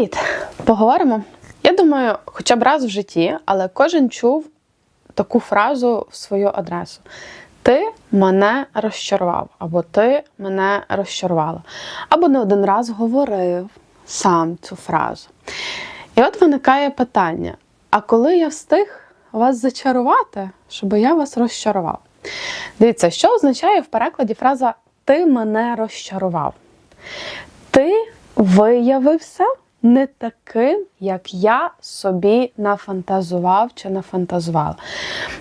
Привіт! Поговоримо. Я думаю, хоча б раз в житті, але кожен чув таку фразу в свою адресу: Ти мене розчарував, або ти мене розчарувала. Або не один раз говорив сам цю фразу. І от виникає питання: а коли я встиг вас зачарувати, щоб я вас розчарував? Дивіться, що означає в перекладі фраза Ти мене розчарував? Ти виявився не таким, як я собі нафантазував чи нафантазувала.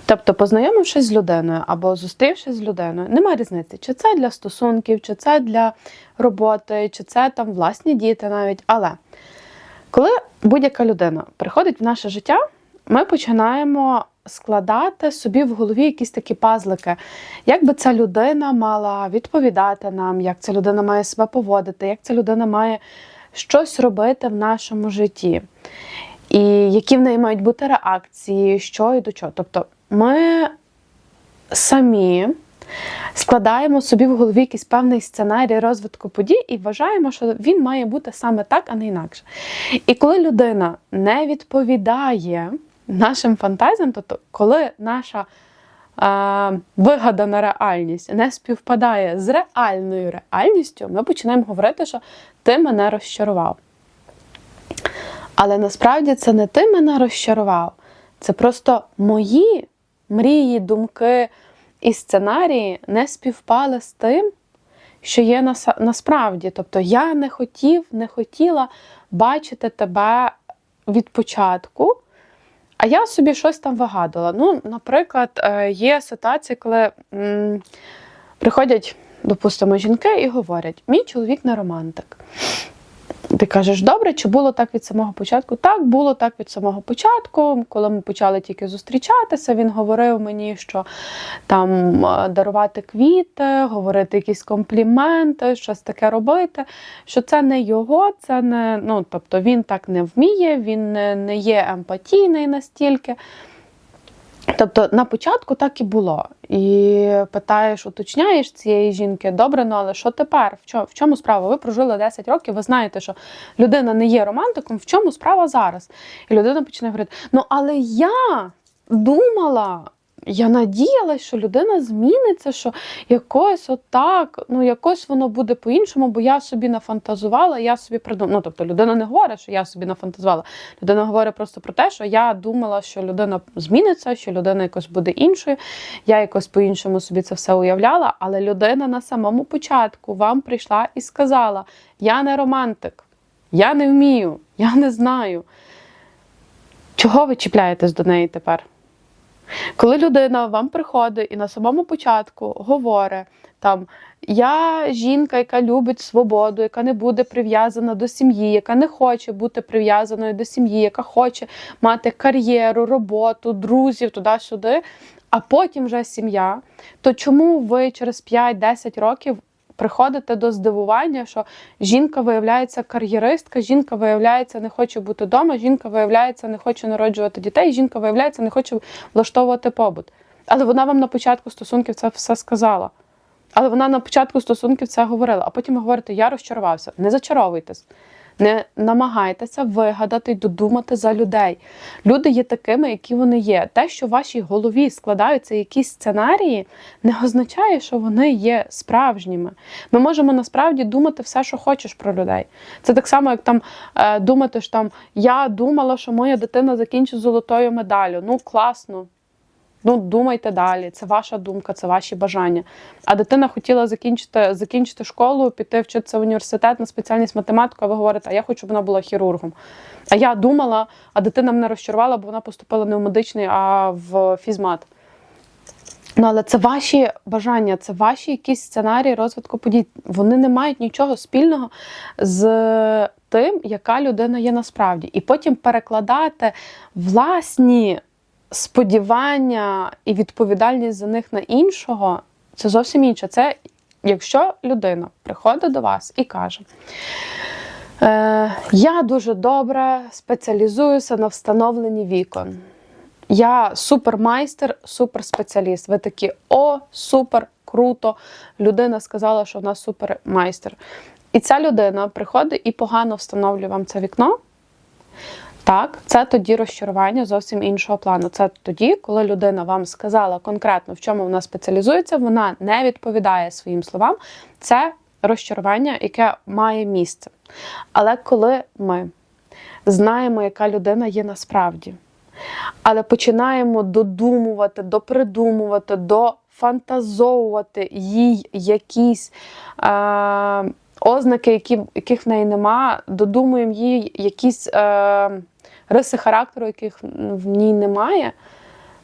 Тобто, познайомившись з людиною або зустрівшись з людиною, немає різниці, чи це для стосунків, чи це для роботи, чи це там власні діти навіть. Але коли будь-яка людина приходить в наше життя, ми починаємо складати собі в голові якісь такі пазлики, як би ця людина мала відповідати нам, як ця людина має себе поводити, як ця людина має щось робити в нашому житті, і які в неї мають бути реакції, що і до чого. Тобто ми самі складаємо собі в голові якийсь певний сценарій розвитку подій і вважаємо, що він має бути саме так, а не інакше. І коли людина не відповідає нашим фантазіям, тобто, коли наша вигадана реальність не співпадає з реальною реальністю, ми починаємо говорити, що ти мене розчарував. Але насправді це не ти мене розчарував, це просто мої мрії, думки і сценарії не співпали з тим, що є наса- насправді. Тобто я не хотів, не хотіла бачити тебе від початку. А я собі щось там вигадувала. Ну, наприклад, е, є ситуації, коли м, приходять, допустимо, жінки і говорять: мій чоловік не романтик. Ти кажеш, добре, чи було так від самого початку? Так, було так від самого початку. Коли ми почали тільки зустрічатися, він говорив мені, що там е, дарувати квіти, говорити якісь компліменти, щось таке робити. Що це не його, це не ну, тобто він так не вміє, він не, не є емпатійний настільки. Тобто на початку так і було. І питаєш, уточняєш цієї жінки, добре, ну але що тепер? В чому, в чому справа? Ви прожили 10 років, ви знаєте, що людина не є романтиком, в чому справа зараз? І людина починає говорити: ну але я думала. Я надіялась, що людина зміниться, що якось отак, ну якось воно буде по-іншому, бо я собі нафантазувала, я собі придумала. Ну, тобто людина не говорить, що я собі нафантазувала. Людина говорить просто про те, що я думала, що людина зміниться, що людина якось буде іншою. Я якось по-іншому собі це все уявляла, але людина на самому початку вам прийшла і сказала: Я не романтик, я не вмію, я не знаю. Чого ви чіпляєтесь до неї тепер? Коли людина вам приходить і на самому початку говорить там я жінка, яка любить свободу, яка не буде прив'язана до сім'ї, яка не хоче бути прив'язаною до сім'ї, яка хоче мати кар'єру, роботу, друзів туди-сюди, а потім вже сім'я, то чому ви через 5-10 років приходите до здивування, що жінка виявляється кар'єристка, жінка виявляється, не хоче бути вдома, жінка виявляється, не хоче народжувати дітей, жінка виявляється, не хоче влаштовувати побут. Але вона вам на початку стосунків це все сказала. Але вона на початку стосунків це говорила, а потім ви говорите, я розчарувався. Не зачаровуйтесь, не намагайтеся вигадати й додумати за людей. Люди є такими, які вони є. Те, що в вашій голові складаються якісь сценарії, не означає, що вони є справжніми. Ми можемо насправді думати все, що хочеш про людей. Це так само, як там е, думати, що там я думала, що моя дитина закінчить золотою медаллю. Ну, класно. Ну, думайте далі, це ваша думка, це ваші бажання. А дитина хотіла закінчити закінчити школу, піти вчитися в університет на спеціальність математику, а ви говорите, а я хочу, щоб вона була хірургом. А я думала, а дитина мене розчарувала, бо вона поступила не в медичний, а в фізмат. Ну, але це ваші бажання, це ваші якісь сценарії розвитку подій. Вони не мають нічого спільного з тим, яка людина є насправді. І потім перекладати власні сподівання і відповідальність за них на іншого це зовсім інше. Це якщо людина приходить до вас і каже. Е, я дуже добре спеціалізуюся на встановленні вікон. Я супермайстер, суперспеціаліст. Ви такі, о, супер, круто. Людина сказала, що вона супермайстер. І ця людина приходить і погано встановлює вам це вікно, Так, це тоді розчарування зовсім іншого плану. Це тоді, коли людина вам сказала конкретно, в чому вона спеціалізується, вона не відповідає своїм словам. Це розчарування, яке має місце. Але коли ми знаємо, яка людина є насправді, але починаємо додумувати, допридумувати, дофантазовувати їй якісь е, ознаки, які, яких в неї нема, додумуємо їй якісь е, риси характеру, яких в ній немає,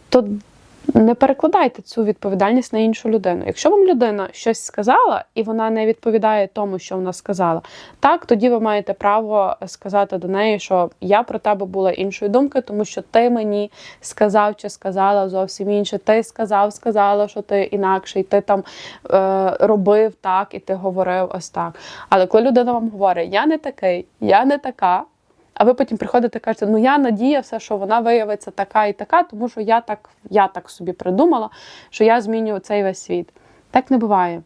то не перекладайте цю відповідальність на іншу людину. Якщо вам людина щось сказала і вона не відповідає тому, що вона сказала, так тоді ви маєте право сказати до неї, що я про тебе була іншої думки, тому що ти мені сказав чи сказала зовсім інше. Ти сказав, сказала, що ти інакший, ти там е, робив так і ти говорив ось так. Але коли людина вам говорить, я не такий, я не така. А ви потім приходите і кажете, ну я надіявся, що вона виявиться така і така, тому що я так, я так собі придумала, що я змінюю цей весь світ. Так не буває.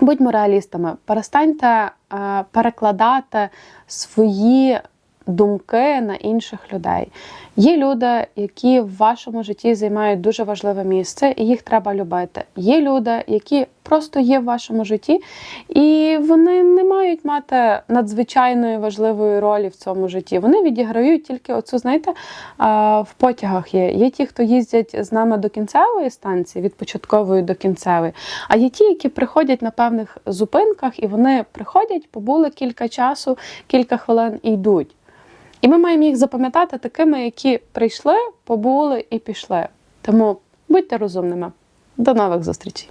Будьмо реалістами, перестаньте е, перекладати свої думки на інших людей. Є люди, які в вашому житті займають дуже важливе місце, і їх треба любити. Є люди, які просто є в вашому житті, і вони не мають мати надзвичайної важливої ролі в цьому житті. Вони відіграють тільки оцю, знаєте, в потягах є. Є ті, хто їздять з нами до кінцевої станції, від початкової до кінцевої. А є ті, які приходять на певних зупинках, і вони приходять, побули кілька часу, кілька хвилин і йдуть. І ми маємо їх запам'ятати такими, які прийшли, побули і пішли. Тому будьте розумними. До нових зустрічей!